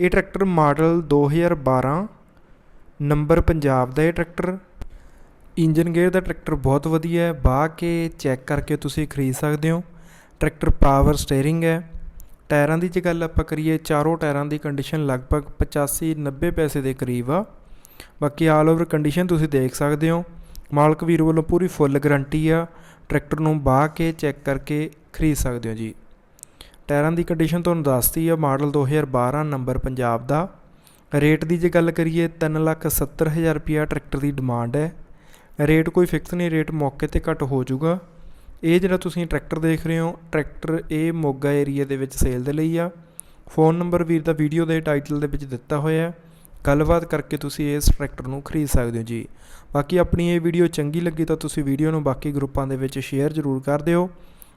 ਇਹ tractor model 2012 number Punjab ਦਾ ਇਹ ਟਰੈਕਟਰ। ਇੰਜਨ ਗੇਅਰ ਦਾ ਟਰੈਕਟਰ ਬਹੁਤ ਵਧੀਆ ਹੈ ਬਾਹ ਕੇ ਚੈੱਕ ਕਰਕੇ ਤੁਸੀਂ ਖਰੀਦ ਸਕਦੇ ਹੋ। ਟਰੈਕਟਰ ਪਾਵਰ ਸਟੀਅਰਿੰਗ ਹੈ। ਟਾਇਰਾਂ ਦੀ ਜੇ ਗੱਲ ਆਪਾਂ ਕਰੀਏ, ਚਾਰੋਂ ਟਾਇਰਾਂ ਦੀ ਕੰਡੀਸ਼ਨ ਲਗਭਗ 85 90 ਪੈਸੇ ਦੇ ਕਰੀਬ ਆ। ਬਾਕੀ ਆਲ ਓਵਰ ਕੰਡੀਸ਼ਨ ਤੁਸੀਂ ਦੇਖ ਸਕਦੇ ਹੋ। ਮਾਲਕ ਵੀਰ ਵੱਲੋਂ ਪੂਰੀ ਫੁੱਲ ਗਾਰੰਟੀ ਆ। ਟਰੈਕਟਰ ਨੂੰ ਬਾਹ ਕੇ ਚੈੱਕ ਕਰਕੇ ਖਰੀਦ ਸਕਦੇ ਹੋ ਜੀ। ਟਾਇਰਾਂ ਦੀ ਕੰਡੀਸ਼ਨ ਤੁਹਾਨੂੰ ਦੱਸਤੀ ਆ, ਮਾਡਲ 2012 ਨੰਬਰ ਪੰਜਾਬ ਦਾ। ਰੇਟ ਦੀ ਜੇ ਗੱਲ ਕਰੀਏ 370000 ਰੁਪਿਆ ਟਰੈਕਟਰ ਦੀ ਡਿਮਾਂਡ ਹੈ। ਰੇਟ ਕੋਈ ਫਿਕਸ ਨਹੀਂ, ਰੇਟ ਮੌਕੇ ਤੇ ਘੱਟ ਹੋ ਜਾਊਗਾ। ਇਹ ਜਿਹੜਾ ਤੁਸੀਂ ਟਰੈਕਟਰ ਦੇਖ ਰਹੇ ਹੋ, ਟਰੈਕਟਰ ਇਹ ਮੋਗਾ ਏਰੀਆ ਦੇ ਵਿੱਚ ਸੇਲ ਦੇ ਲਈ ਆ। ਫੋਨ ਨੰਬਰ ਵੀਰ ਦਾ ਵੀਡੀਓ ਦੇ ਟਾਈਟਲ ਦੇ ਵਿੱਚ ਦਿੱਤਾ ਹੋਇਆ ਹੈ। ਗੱਲਬਾਤ ਕਰਕੇ ਤੁਸੀਂ ਇਸ ਟਰੈਕਟਰ ਨੂੰ ਖਰੀਦ ਸਕਦੇ ਹੋ ਜੀ। ਬਾਕੀ ਆਪਣੀ ਇਹ ਵੀਡੀਓ ਚੰਗੀ ਲੱਗੀ ਤਾਂ ਤੁਸੀਂ ਵੀਡੀਓ ਨੂੰ ਬਾਕੀ ਗਰੁੱਪਾਂ ਦੇ ਵਿੱਚ ਸ਼ੇਅਰ ਜ਼ਰੂਰ ਕਰ ਦਿਓ।